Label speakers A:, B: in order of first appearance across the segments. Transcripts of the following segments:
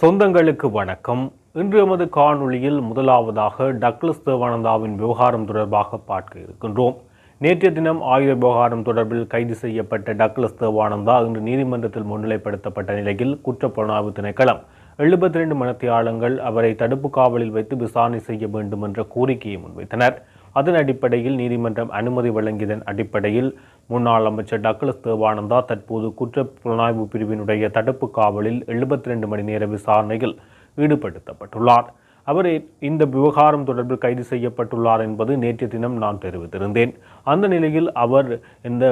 A: சொந்தங்களுக்கு வணக்கம். இன்று எமது காணொளியில் முதலாவதாக டக்ளஸ் தேவானந்தாவின் விவகாரம் தொடர்பாக பார்க்க இருக்கின்றோம். நேற்றைய தினம் ஆயுத விவகாரம் தொடர்பில் கைது செய்யப்பட்ட டக்ளஸ் தேவானந்தா இன்று நீதிமன்றத்தில் முன்னிலைப்படுத்தப்பட்ட நிலையில் குற்றப்புலனாய்வு திணைக்களம் எழுபத்தி ரெண்டு மனத்தியாளங்கள் அவரை தடுப்பு காவலில் வைத்து விசாரணை செய்ய வேண்டும் என்ற கோரிக்கையை முன்வைத்தனர். அதன் அடிப்படையில் நீதிமன்றம் அனுமதி வழங்கியதன் அடிப்படையில் முன்னாள் அமைச்சர் டக்ளஸ் தேவானந்தா தற்போது குற்ற புலனாய்வு பிரிவினுடைய தடுப்பு காவலில் எழுபத்தி ரெண்டு மணி நேர விசாரணையில் ஈடுபடுத்தப்பட்டுள்ளார். அவர் இந்த விவகாரம் தொடர்பில் கைது செய்யப்பட்டுள்ளார் என்பது நேற்று தினம் நான் தெரிவித்திருந்தேன். அந்த நிலையில் அவர் இந்த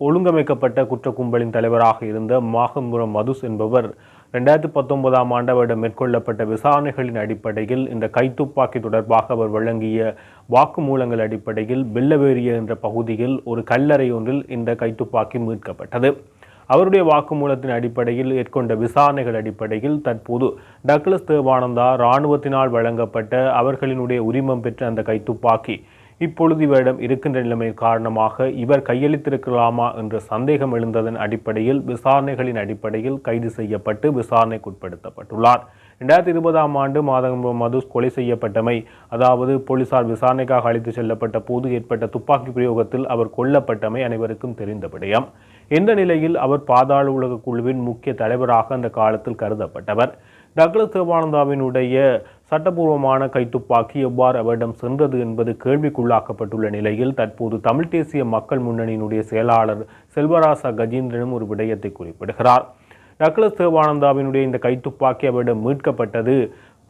A: ஒழுங்கமைக்கப்பட்ட குற்ற கும்பலின் தலைவராக இருந்த மாகம்புரம் மதுஸ் என்பவர் ரெண்டாயிரத்தி பத்தொன்பதாம் ஆண்டு அவரிடம் மேற்கொள்ளப்பட்ட விசாரணைகளின் அடிப்படையில் இந்த கைத்துப்பாக்கி தொடர்பாக அவர் வழங்கிய வாக்குமூலங்கள் அடிப்படையில் பில்லவேரிய என்ற பகுதியில் ஒரு கல்லறை ஒன்றில் இந்த கைத்துப்பாக்கி மீட்கப்பட்டது. அவருடைய வாக்குமூலத்தின் அடிப்படையில் ஏற்கொண்ட விசாரணைகள் அடிப்படையில் தற்போது டக்ளஸ் தேவானந்தா இராணுவத்தினால் வழங்கப்பட்ட அவர்களினுடைய உரிமம் பெற்ற அந்த கைத்துப்பாக்கி இப்பொழுது இவரிடம் இருக்கின்ற நிலைமை காரணமாக இவர் கையளித்திருக்கலாமா என்ற சந்தேகம் எழுந்ததன் அடிப்படையில் விசாரணைகளின் அடிப்படையில் கைது செய்யப்பட்டு விசாரணைக்குட்படுத்தப்பட்டுள்ளார் இரண்டாயிரத்தி இருபதாம் ஆண்டு மாதம் மதுஸ் கொலை செய்யப்பட்டமை அதாவது போலீசார் விசாரணைக்காக அழைத்து செல்லப்பட்ட போது ஏற்பட்ட துப்பாக்கி பிரயோகத்தில் அவர் கொல்லப்பட்டமை அனைவருக்கும் தெரிந்த விடயம். இந்த நிலையில் அவர் பாதாள உலக குழுவின் முக்கிய தலைவராக அந்த காலத்தில் கருதப்பட்டவர்? டக்ளஸ் தேவானந்தாவினுடைய சட்டபூர்வமான கைத்துப்பாக்கி எவ்வாறு அவரிடம் சென்றது என்பது கேள்விக்குள்ளாக்கப்பட்டுள்ள நிலையில் தற்போது தமிழ் தேசிய மக்கள் முன்னணியினுடைய செயலாளர் செல்வராசா கஜேந்திரனும் ஒரு விடயத்தை குறிப்பிடுகிறார். டக்ளஸ் தேவானந்தாவினுடைய இந்த கைத்துப்பாக்கி அவரிடம் மீட்கப்பட்டது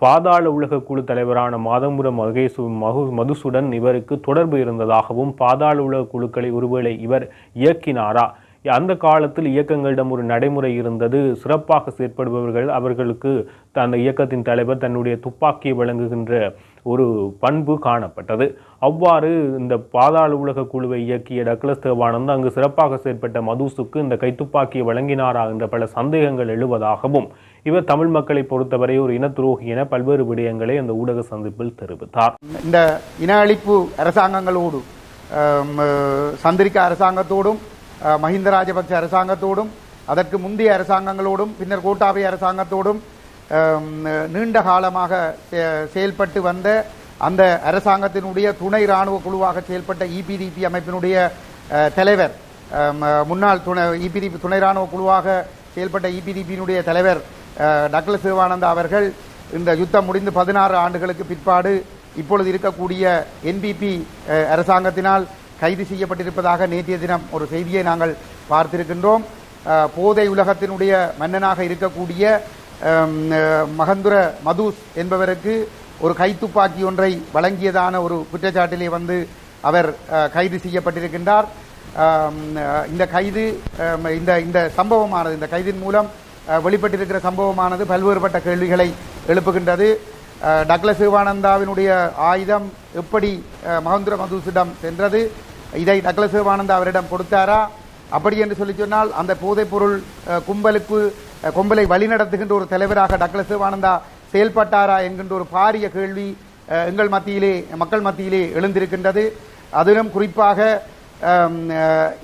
A: பாதாள உலக குழு தலைவரான மாதம்புரம் மகேசு மகு மதுசுடன் இவருக்கு தொடர்பு இருந்ததாகவும் பாதாள உலக குழுக்களை ஒருவேளை இவர் இயக்கினாரா? அந்த காலத்தில் இயக்கங்களிடம் ஒரு நடைமுறை இருந்தது. சிறப்பாக செயற்படுபவர்கள் அவர்களுக்கு அந்த இயக்கத்தின் தலைவர் தன்னுடைய துப்பாக்கியை வழங்குகின்ற ஒரு பண்பு காணப்பட்டது. அவ்வாறு இந்த பாதாள உலக குழுவை இயக்கிய டக்ளஸ் தேவானந்த் அங்கு சிறப்பாக செயற்பட்ட மதுசுக்கு இந்த கைத்துப்பாக்கியை வழங்கினாரா என்ற பல சந்தேகங்கள் எழுவதாகவும் இவர் தமிழ் மக்களை பொறுத்தவரை ஒரு இன துரோகி என பல்வேறு விடயங்களை அந்த ஊடக சந்திப்பில் தெரிவித்தார்.
B: இந்த இன அழிப்பு அரசாங்கங்களோடு சந்திரிக்க அரசாங்கத்தோடும் மஹிந்த ராஜபக்ச அரசாங்கத்தோடும் அதற்கு முந்தைய அரசாங்கங்களோடும் பின்னர் கோட்டாபய அரசாங்கத்தோடும் நீண்ட காலமாக செ- செயல்பட்டு வந்த அந்த அரசாங்கத்தினுடைய துணை இராணுவ குழுவாக செயல்பட்ட இபிடிபி அமைப்பினுடைய தலைவர் முன்னாள் துணை இபிடிபி துணை இராணுவ குழுவாக செயல்பட்ட இபிடிபியினுடைய தலைவர் ஆ, டக்ளஸ் சிவானந்தா அவர்கள் இந்த யுத்தம் முடிந்து பதினாறு ஆண்டுகளுக்கு பிற்பாடு இப்பொழுது இருக்கக்கூடிய என்பிபி அரசாங்கத்தினால் கைது செய்யப்பட்டிருப்பதாக நேற்றைய தினம் ஒரு செய்தியை நாங்கள் பார்த்திருக்கின்றோம். போதை உலகத்தினுடைய மன்னனாக இருக்கக்கூடிய மகந்துர மதுஸ் என்பவருக்கு ஒரு கைத்துப்பாக்கி ஒன்றை வழங்கியதான ஒரு குற்றச்சாட்டிலே வந்து அவர் கைது செய்யப்பட்டிருக்கின்றார். இந்த கைது இந்த இந்த சம்பவமானது இந்த கைதின் மூலம் வெளிப்பட்டிருக்கிற சம்பவமானது பல்வேறுபட்ட கேள்விகளை எழுப்புகின்றது. டக்ளஸ் சிவானந்தாவினுடைய ஆயுதம் எப்படி மகேந்திர மதுசிடம் சென்றது? இதை டக்ளஸ் சிவானந்தா அவரிடம் கொடுத்தாரா? அப்படி என்று சொல்லி சொன்னால் அந்த போதைப்பொருள் கும்பலுக்கு கும்பலை வழிநடத்துகின்ற ஒரு தலைவராக டக்ளஸ் சிவானந்தா செயல்பட்டாரா என்கின்ற ஒரு பாரிய கேள்வி எங்கள் மத்தியிலே மக்கள் மத்தியிலே எழுந்திருக்கின்றது. அதிலும் குறிப்பாக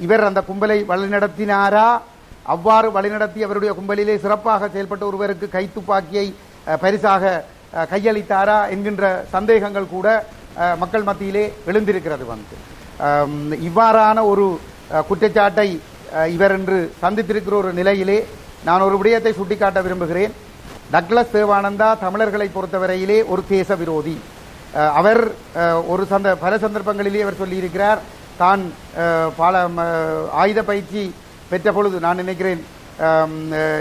B: இவர் அந்த கும்பலை வழிநடத்தினாரா அவ்வாறு வழிநடத்தி அவருடைய கும்பலிலே சிறப்பாக செயல்பட்ட ஒருவருக்கு கைத்துப்பாக்கியை பரிசாக கையளித்தாரா என்கின்ற சந்தேகங்கள் கூட மக்கள் மத்தியிலே எழுந்திருக்கிறது வந்து. இவ்வாறான ஒரு குற்றச்சாட்டை இவர் என்று சந்தித்திருக்கிற ஒரு நிலையிலே நான் ஒரு விடயத்தை சுட்டிக்காட்ட விரும்புகிறேன். டக்ளஸ் தேவானந்தா தமிழர்களை பொறுத்தவரையிலே ஒரு தேச விரோதி. அவர் ஒரு சந்த பல சந்தர்ப்பங்களிலே அவர் சொல்லியிருக்கிறார் தான் பல ம, ஆயுத பயிற்சி பெற்ற பொழுது நான் நினைக்கிறேன்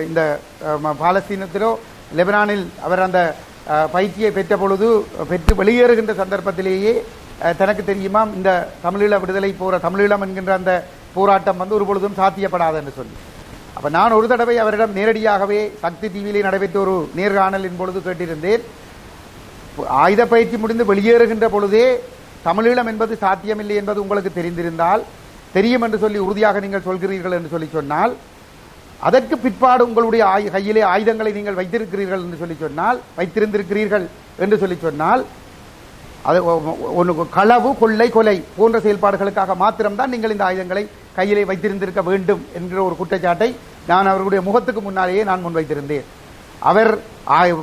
B: இந்த பாலஸ்தீனத்திலோ லெபனானில் அவர் அந்த பயிற்சியை பெற்ற பொழுது பெற்று வெளியேறுகின்ற சந்தர்ப்பத்திலேயே தனக்கு தெரியுமாம் இந்த தமிழீழ விடுதலை போற தமிழீழம் என்கின்ற அந்த போராட்டம் வந்து ஒரு பொழுதும் சாத்தியப்படாது என்று சொல்லி. அப்போ நான் ஒரு தடவை அவரிடம் நேரடியாகவே சக்தி டிவியிலே நடைபெற்ற ஒரு நேர்காணலின் பொழுது கேட்டிருந்தேன். ஆயுத பயிற்சி முடிந்து வெளியேறுகின்ற பொழுதே தமிழீழம் என்பது சாத்தியமில்லை என்பது உங்களுக்கு தெரிந்திருந்தால் தெரியும் என்று சொல்லி உறுதியாக நீங்கள் சொல்கிறீர்கள் என்று சொல்லி சொன்னால் அதற்கு பிற்பாடு உங்களுடைய ஆயு- கையிலே ஆயுதங்களை நீங்கள் வைத்திருக்கிறீர்கள் என்று சொல்லி சொன்னால் வைத்திருந்திருக்கிறீர்கள் என்று சொல்லி சொன்னால் அது ஒன்று களவு கொள்ளை கொலை போன்ற செயல்பாடுகளுக்காக மாத்திரம்தான் நீங்கள் இந்த ஆயுதங்களை கையிலே வைத்திருந்திருக்க வேண்டும் என்கிற ஒரு குற்றச்சாட்டை நான் அவர்களுடைய முகத்துக்கு முன்னாலேயே நான் முன்வைத்திருந்தேன். அவர்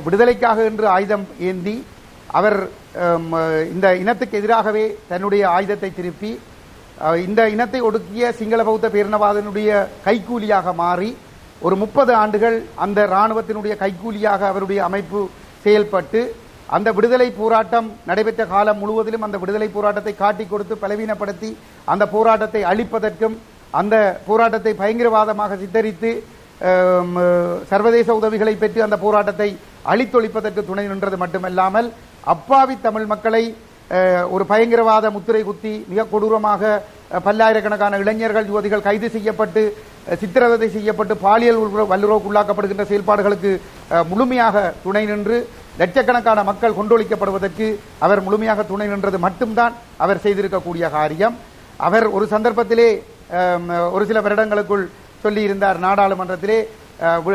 B: விடுதலைக்காக என்று ஆயுதம் ஏந்தி அவர் இந்த இனத்துக்கு எதிராகவே தன்னுடைய ஆயுதத்தை திருப்பி இந்த இனத்தை ஒடுக்கிய சிங்கள பௌத்த பேரினவாதனுடைய கைக்கூலியாக மாறி ஒரு முப்பது ஆண்டுகள் அந்த இராணுவத்தினுடைய கைக்கூலியாக அவருடைய அமைப்பு செயல்பட்டு அந்த விடுதலை போராட்டம் நடைபெற்ற காலம் முழுவதிலும் அந்த விடுதலை போராட்டத்தை காட்டிக் கொடுத்து பலவீனப்படுத்தி அந்த போராட்டத்தை அழிப்பதற்கும் அந்த போராட்டத்தை பயங்கரவாதமாக சித்தரித்து சர்வதேச உதவிகளை பெற்று அந்த போராட்டத்தை அழித்தொழிப்பதற்கு துணை நின்றது மட்டுமல்லாமல் அப்பாவி தமிழ் மக்களை ஒரு பயங்கரவாத முத்திரை குத்தி மிக கொடூரமாக பல்லாயிரக்கணக்கான இளைஞர்கள் யுவதிகள் கைது செய்யப்பட்டு சித்திரவதை செய்யப்பட்டு பாலியல் வல்லுறவுக்கு வல்லுறவுக்குள்ளாக்கப்படுகின்ற செயல்பாடுகளுக்கு முழுமையாக துணை நின்று லட்சக்கணக்கான மக்கள் கொண்டொழிக்கப்படுவதற்கு அவர் முழுமையாக துணை நின்றது மட்டும்தான் அவர் செய்திருக்கக்கூடிய காரியம். அவர் ஒரு சந்தர்ப்பத்திலே ஒரு சில வருடங்களுக்குள் சொல்லியிருந்தார் நாடாளுமன்றத்திலே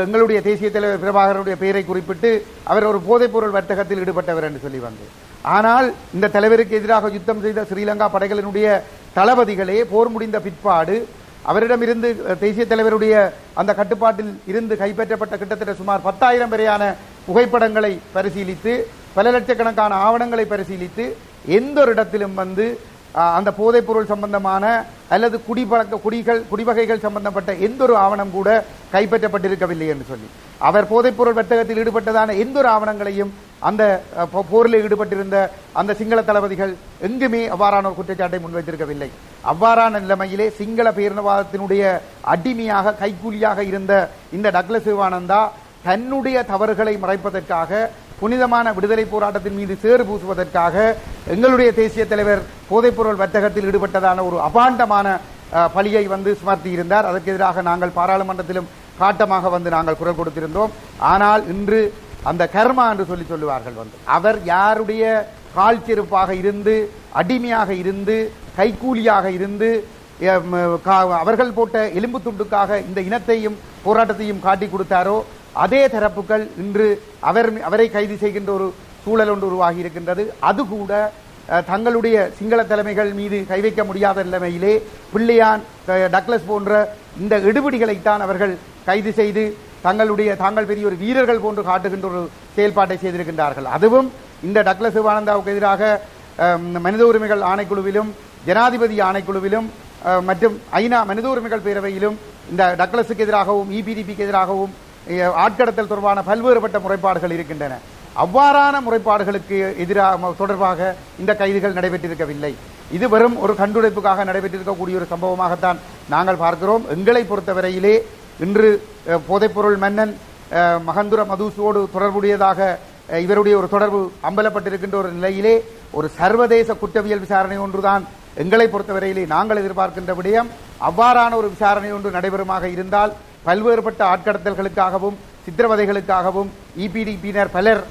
B: எங்களுடைய தேசிய தலைவர் பிரபாகரனுடைய பெயரை குறிப்பிட்டு அவர் ஒரு போதைப்பொருள் வர்த்தகத்தில் ஈடுபட்டவர் என்று சொல்லி வந்து ஆனால் இந்த தலைவருக்கு எதிராக யுத்தம் செய்த ஸ்ரீலங்கா படைகளினுடைய தளபதிகளே போர் முடிந்த பிற்பாடு அவரிடமிருந்து இருந்து தேசிய தலைவருடைய அந்த கட்டுப்பாட்டில் இருந்து கைப்பற்றப்பட்ட கிட்டத்தட்ட சுமார் பத்தாயிரம் வரையான புகைப்படங்களை பரிசீலித்து பல லட்சக்கணக்கான ஆவணங்களை பரிசீலித்து எந்த ஒரு இடத்திலும் வந்து அந்த போதைப்பொருள் சம்பந்தமான அல்லது குடிப்பழக்க குடிகள் குடிவகைகள் சம்பந்தப்பட்ட எந்த ஒரு ஆவணம் கூட கைப்பற்றப்பட்டிருக்கவில்லை என்று சொல்லி. அவர் போதைப்பொருள் வர்த்தகத்தில் ஈடுபட்டதான எந்த ஒரு ஆவணங்களையும் அந்த போரில் ஈடுபட்டிருந்த அந்த சிங்கள தளபதிகள் எங்குமே அவ்வாறான ஒரு குற்றச்சாட்டை முன்வைத்திருக்கவில்லை. அவ்வாறான நிலைமையிலே சிங்கள பேரினவாதத்தினுடைய அடிமையாக கைக்கூலியாக இருந்த இந்த டக்ளஸ் சிவானந்தா தன்னுடைய தவறுகளை மறைப்பதற்காக புனிதமான விடுதலை போராட்டத்தின் மீது சேறு பூசுவதற்காக எங்களுடைய தேசிய தலைவர் போதைப்பொருள் வர்த்தகத்தில் ஈடுபட்டதான ஒரு அபாண்டமான பலியை பழியை வந்து சுமர்த்தி இருந்தார். அதற்கு எதிராக நாங்கள் பாராளுமன்றத்திலும் காட்டமாக வந்து நாங்கள் குரல் கொடுத்திருந்தோம். ஆனால் இன்று அந்த கர்மா என்று சொல்லி சொல்லுவார்கள் வந்து. அவர் யாருடைய கால் செருப்பாக இருந்து அடிமையாக இருந்து கைக்கூலியாக இருந்து கா- அவர்கள் போட்ட எலும்பு துண்டுக்காக இந்த இனத்தையும் போராட்டத்தையும் காட்டி கொடுத்தாரோ அதே தரப்புகள் இன்று அவர் அவரை கைது செய்கின்ற ஒரு சூழல் ஒன்று உருவாகி இருக்கின்றது அது கூட தங்களுடைய சிங்கள தலைமைகள் மீது கை வைக்க முடியாத நிலைமையிலே பிள்ளையான் டக்லஸ் டக்ளஸ் போன்ற இந்த எடுபிடிகளைத்தான் அவர்கள் கைது செய்து தங்களுடைய தாங்கள் பெரிய ஒரு வீரர்கள் போன்று காட்டுகின்ற ஒரு செயல்பாட்டை செய்திருக்கின்றார்கள். அதுவும் இந்த டக்ளஸ் சிவானந்தாவுக்கு எதிராக மனித உரிமைகள் ஆணைக்குழுவிலும் ஜனாதிபதி ஆணைக்குழுவிலும் மற்றும் ஐநா மனித உரிமைகள் பேரவையிலும் இந்த டக்ளஸுக்கு எதிராகவும் இபிடிபிக்கு எதிராகவும் ஆட்கடத்தல் தொடர்பான பல்வேறுபட்ட முறைப்பாடுகள் இருக்கின்றன. அவ்வாறான முறைப்பாடுகளுக்கு எதிராக தொடர்பாக இந்த கைதுகள் நடைபெற்றிருக்கவில்லை. இது வெறும் ஒரு கண்டுடைப்புக்காக நடைபெற்றிருக்கக்கூடிய ஒரு சம்பவமாகத்தான் நாங்கள் பார்க்கிறோம். எங்களை பொறுத்தவரையிலே இன்று போதைப்பொருள் மன்னன் மகந்துர மதுசோடு தொடர்புடையதாக இவருடைய ஒரு தொடர்பு அம்பலப்பட்டிருக்கின்ற ஒரு நிலையிலே ஒரு சர்வதேச குற்றவியல் விசாரணை ஒன்றுதான் எங்களை பொறுத்தவரையிலே நாங்கள் எதிர்பார்க்கின்ற விடயம். அவ்வாறான ஒரு விசாரணை ஒன்று நடைபெறுமாக இருந்தால் பல்வேறுபட்ட ஆட்கடத்தல்களுக்காகவும் சித்திரவதைகளுக்காகவும் இபிடிபியினர் பலர்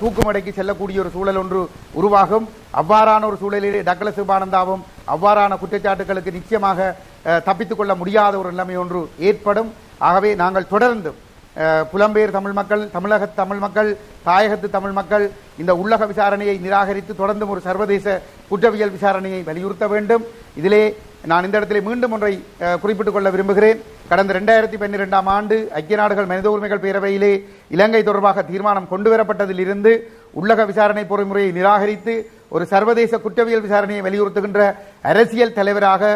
B: தூக்குமடைக்கு செல்லக்கூடிய ஒரு சூழல் ஒன்று உருவாகும். அவ்வாறான ஒரு சூழலிலே டக்ளஸ் சிவானந்தாவும் அவ்வாறான குற்றச்சாட்டுகளுக்கு நிச்சயமாக தப்பித்துக்கொள்ள முடியாத ஒரு நிலைமை ஒன்று ஏற்படும். ஆகவே நாங்கள் தொடர்ந்து புலம்பெயர் தமிழ் மக்கள் தமிழக தமிழ் மக்கள் தாயகத்து தமிழ் மக்கள் இந்த உள்ளக விசாரணையை நிராகரித்து தொடர்ந்தும் ஒரு சர்வதேச குற்றவியல் விசாரணையை வலியுறுத்த வேண்டும். இதிலே நான் இந்த இடத்திலே மீண்டும் ஒன்றை குறிப்பிட்டுக் கொள்ள விரும்புகிறேன். கடந்த ரெண்டாயிரத்தி பன்னிரெண்டாம் ஆண்டு ஐக்கிய நாடுகள் மனித உரிமைகள் பேரவையிலே இலங்கை தொடர்பாக தீர்மானம் கொண்டுவரப்பட்டதிலிருந்து உள்ளக விசாரணை பொறிமுறையை நிராகரித்து ஒரு சர்வதேச குற்றவியல் விசாரணையை வலியுறுத்துகின்ற அரசியல் தலைவராக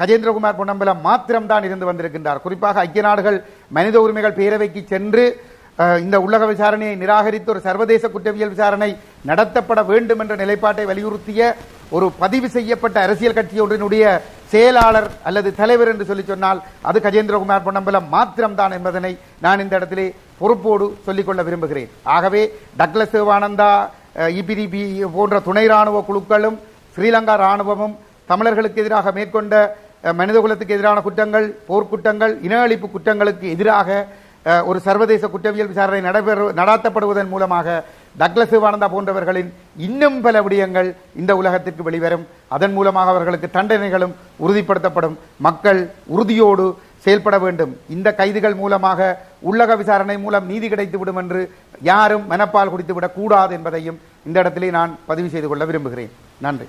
B: கஜேந்திரகுமார் பொன்னம்பலம் மாத்திரம்தான் இருந்து வந்திருக்கின்றார். குறிப்பாக ஐக்கிய நாடுகள் மனித உரிமைகள் பேரவைக்கு சென்று இந்த உள்ளக விசாரணையை நிராகரித்து ஒரு சர்வதேச குற்றவியல் விசாரணை நடத்தப்பட வேண்டும் என்ற நிலைப்பாட்டை வலியுறுத்திய ஒரு பதிவு செய்யப்பட்ட அரசியல் கட்சி ஒன்றினுடைய செயலாளர் அல்லது தலைவர் என்று சொல்லி சொன்னால் அது கஜேந்திரகுமார் பொன்னம்பலம் மாத்திரம்தான் என்பதனை நான் இந்த இடத்திலே பொறுப்போடு சொல்லிக்கொள்ள விரும்புகிறேன். ஆகவே டக்ளஸ் சிவானந்தா இபிடிபி போன்ற துணை ராணுவ குழுக்களும் ஸ்ரீலங்கா ராணுவமும் தமிழர்களுக்கு எதிராக மேற்கொண்ட மனிதகுலத்துக்கு எதிரான குற்றங்கள் போர்க்குற்றங்கள் இன அழிப்பு குற்றங்களுக்கு எதிராக ஒரு சர்வதேச குற்றவியல் விசாரணை நடைபெற நடாத்தப்படுவதன் மூலமாக டக்ளஸ் சிவானந்தா போன்றவர்களின் இன்னும் பல விடயங்கள் இந்த உலகத்திற்கு வெளிவரும். அதன் மூலமாக அவர்களுக்கு தண்டனைகளும் உறுதிப்படுத்தப்படும். மக்கள் உறுதியோடு செயல்பட வேண்டும். இந்த கைதுகள் மூலமாக உள்ளக விசாரணை மூலம் நீதி கிடைத்துவிடும் என்று யாரும் மனப்பால் குடித்துவிடக் கூடாது என்பதையும் இந்த இடத்திலே நான் பதிவு செய்து கொள்ள விரும்புகிறேன். நன்றி.